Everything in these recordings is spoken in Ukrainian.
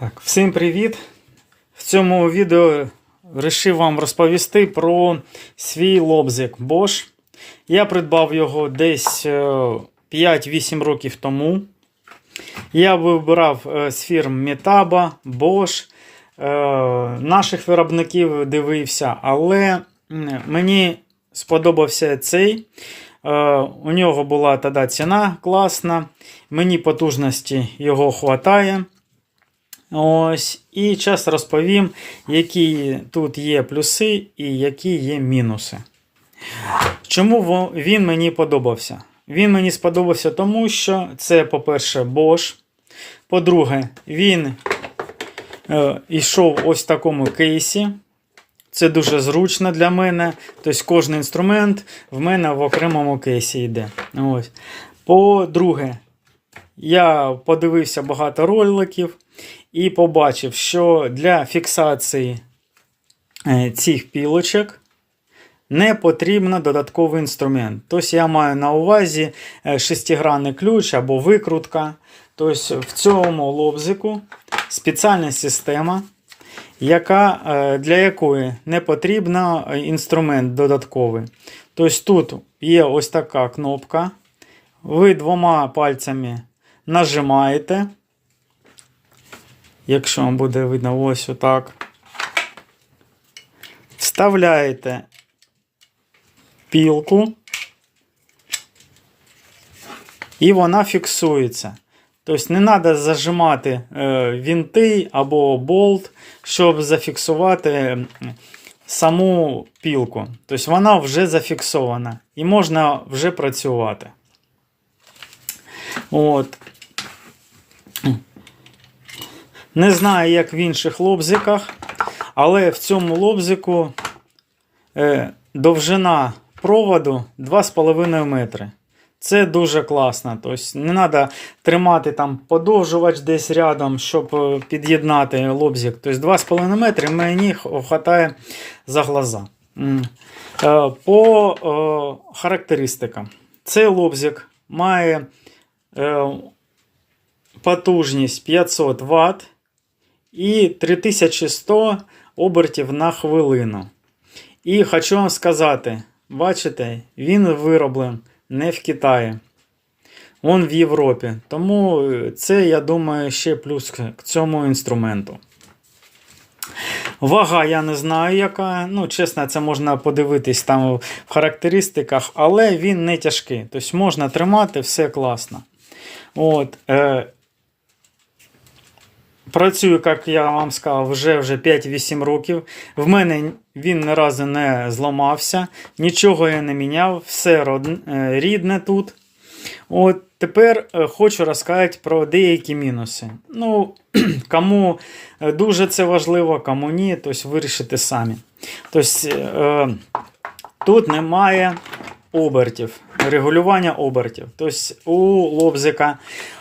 Так, всім привіт! В цьому відео вирішив вам розповісти про свій лобзик Bosch. Я придбав його десь е, 5-8 років тому. Я вибирав е, з фірм Metaba, Bosch, е, наших виробників дивився, але мені сподобався цей. Е, У нього була тоді ціна класна, мені потужності його вистачає. Ось, і зараз розповім, які тут є плюси і які є мінуси. Чому він мені подобався? Він мені сподобався тому, що це, по-перше, Bosch. По-друге, він е, йшов ось в такому кейсі. Це дуже зручно для мене. Тобто кожен інструмент в мене в окремому кейсі йде. Ось. По-друге, я подивився багато роликів і побачив, що для фіксації е, цих пілочок не потрібен додатковий інструмент. Тобто я маю на увазі е, шестигранний ключ або викрутка. Тобто в цьому лобзику спеціальна система, яка, е, для якої не потрібен інструмент додатковий. Тобто тут є ось така кнопка. Ви двома пальцями нажимаєте. Якщо вам буде видно ось отак. Вставляєте пілку. І вона фіксується. Тобто не треба зажимати е, вінти або болт, щоб зафіксувати саму пілку. Тобто вона вже зафіксована і можна вже працювати. От. Не знаю, як в інших лобзиках, але в цьому лобзику е, довжина проводу 2,5 метри. Це дуже класно. Тобто не треба тримати там подовжувач десь рядом, щоб е, під'єднати лобзик. Тобто 2,5 метри мені вистачає за глаза. Е, По характеристикам. Цей лобзик має потужність 500 Вт і 3100 обертів на хвилину. І хочу вам сказати, бачите, він вироблений не в Китаї. Он в Європі. Тому е, це, я думаю, ще плюс к цьому інструменту. Вага я не знаю, яка. Ну, чесно, це можна подивитись там в характеристиках, але він не тяжкий. Тобто можна тримати, все класно. От, е, Працюю, як я вам сказав, вже вже 5-8 років. В мене він ні разу не зламався, нічого я не міняв, все е, рідне тут. От Тепер е, хочу розказати про деякі мінуси. Ну, Кому е, дуже це важливо, кому ні, тобто вирішите самі. Тобто, тут немає обертів, регулювання обертів. Тобто у лобзика,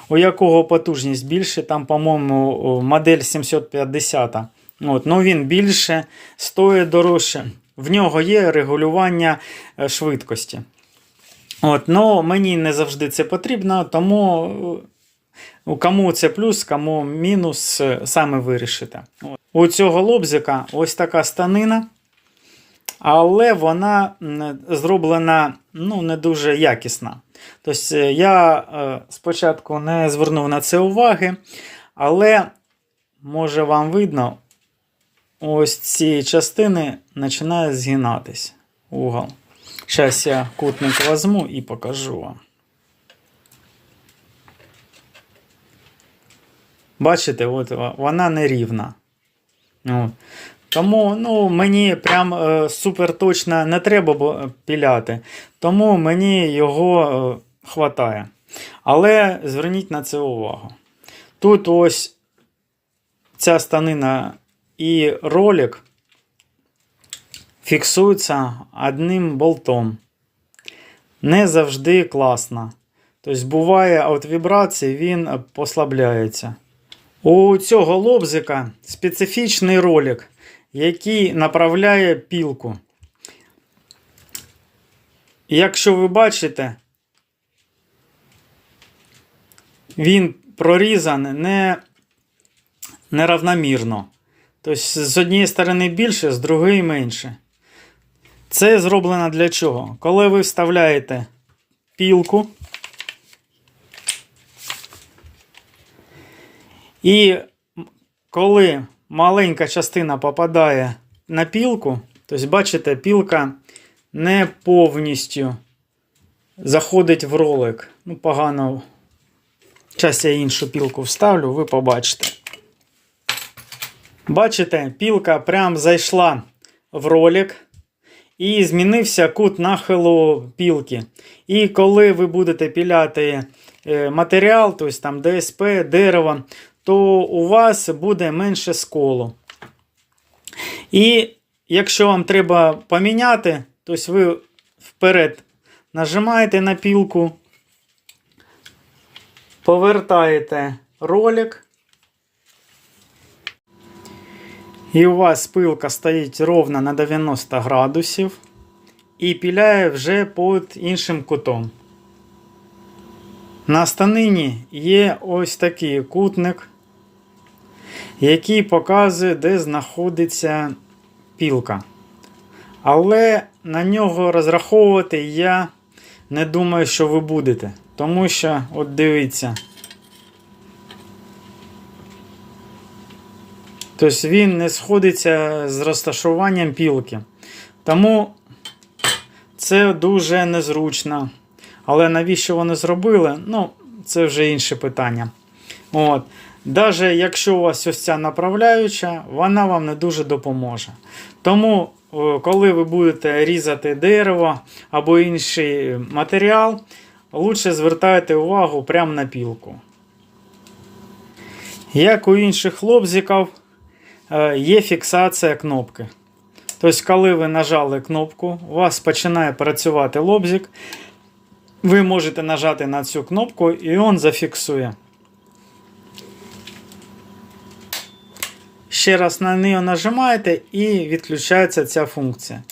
у якого потужність більше, там, по-моєму, модель 750. От, ну він більше, стоїть дорожче. В нього є регулювання е, швидкості. От, ну, мені не завжди це потрібно, тому е, кому це плюс, кому мінус, е, саме вирішите. От. У цього лобзика ось така станина, але вона зроблена ну, не дуже якісна. Тобто е, я е, спочатку не звернув на це уваги, але може вам видно, ось ці частини починають згинатись угол. Зараз я кутник візьму і покажу вам. Бачите, от вона нерівна. Тому ну, мені прям е, супер точно не треба піляти. Тому мені його е, хватає. Але зверніть на це увагу. Тут ось ця станина і ролик фіксуються одним болтом. Не завжди класно. Тобто буває від вібрації він послабляється. У цього лобзика специфічний ролик, який направляє пілку. Якщо ви бачите, він прорізаний не неравномірно. Тобто з однієї сторони більше, з другої менше. Це зроблено для чого? Коли ви вставляєте пілку і коли маленька частина попадає на пілку, тобто, бачите, пілка не повністю заходить в ролик. Ну, погано. Зараз я іншу пілку вставлю, ви побачите. Бачите, пілка прям зайшла в ролик і змінився кут нахилу пілки. І коли ви будете піляти е, матеріал, тобто там ДСП, дерево, то у вас буде менше сколу. І якщо вам треба поміняти, тобто ви вперед нажимаєте на пілку, повертаєте ролик. І у вас пилка стоїть ровно на 90 градусів і піляє вже під іншим кутом. На станині є ось такий кутник, який показує, де знаходиться пілка. Але на нього розраховувати я не думаю, що ви будете. Тому що, от дивіться. Тобто він не сходиться з розташуванням пілки. Тому це дуже незручно. Але навіщо вони зробили? Ну, це вже інше питання. От. Даже якщо у вас ось ця направляюча, вона вам не дуже допоможе. Тому, коли ви будете різати дерево або інший матеріал, лучше звертайте увагу прямо на пілку. Як у інших лобзиків, е, є фіксація кнопки. Тобто, коли ви нажали кнопку, у вас починає працювати лобзик, ви можете нажати на цю кнопку і він зафіксує. Ще раз на неї нажимаєте і відключається ця функція.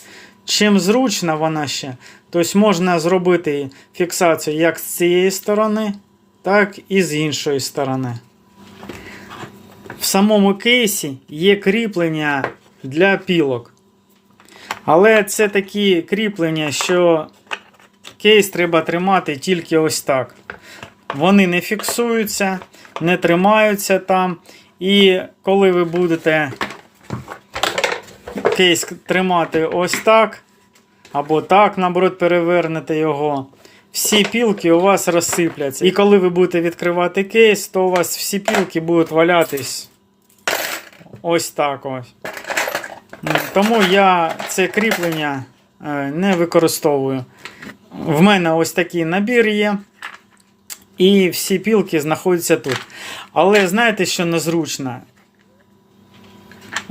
Чим зручна вона ще, тобто можна зробити фіксацію як з цієї сторони, так і з іншої сторони. В самому кейсі є кріплення для пілок. Але це такі кріплення, що кейс треба тримати тільки ось так. Вони не фіксуються, не тримаються там. І коли ви будете кейс тримати ось так, або так, наоборот, перевернете його, всі пілки у вас розсипляться. І коли ви будете відкривати кейс, то у вас всі пілки будуть валятись ось так ось. Тому я це кріплення е, не використовую. В мене ось такий набір є. І всі пілки знаходяться тут. Але знаєте, що незручно?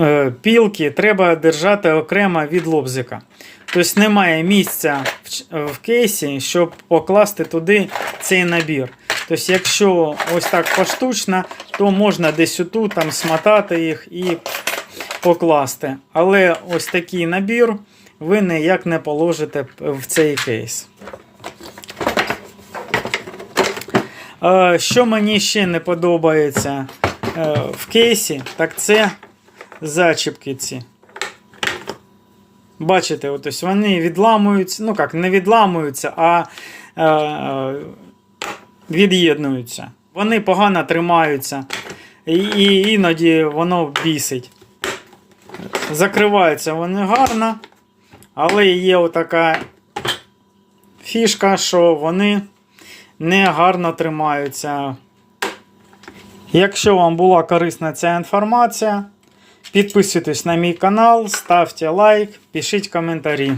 Е, Пілки треба держати окремо від лобзика. Тобто немає місця в, в кейсі, щоб покласти туди цей набір. Тобто, якщо ось так поштучно, то можна десь отут там смотати їх і покласти. Але ось такий набір ви ніяк не положите в цей кейс. Е, Що мені ще не подобається е, в кейсі, так це зачіпки ці. Бачите, от вони відламуються, ну як, не відламуються, а е, від'єднуються. Вони погано тримаються. І іноді воно бісить. Закриваються вони гарно, але є отака фішка, що вони не гарно тримаються. Якщо вам була корисна ця інформація, підписуйтесь на мій канал, ставте лайк, пишіть коментарі.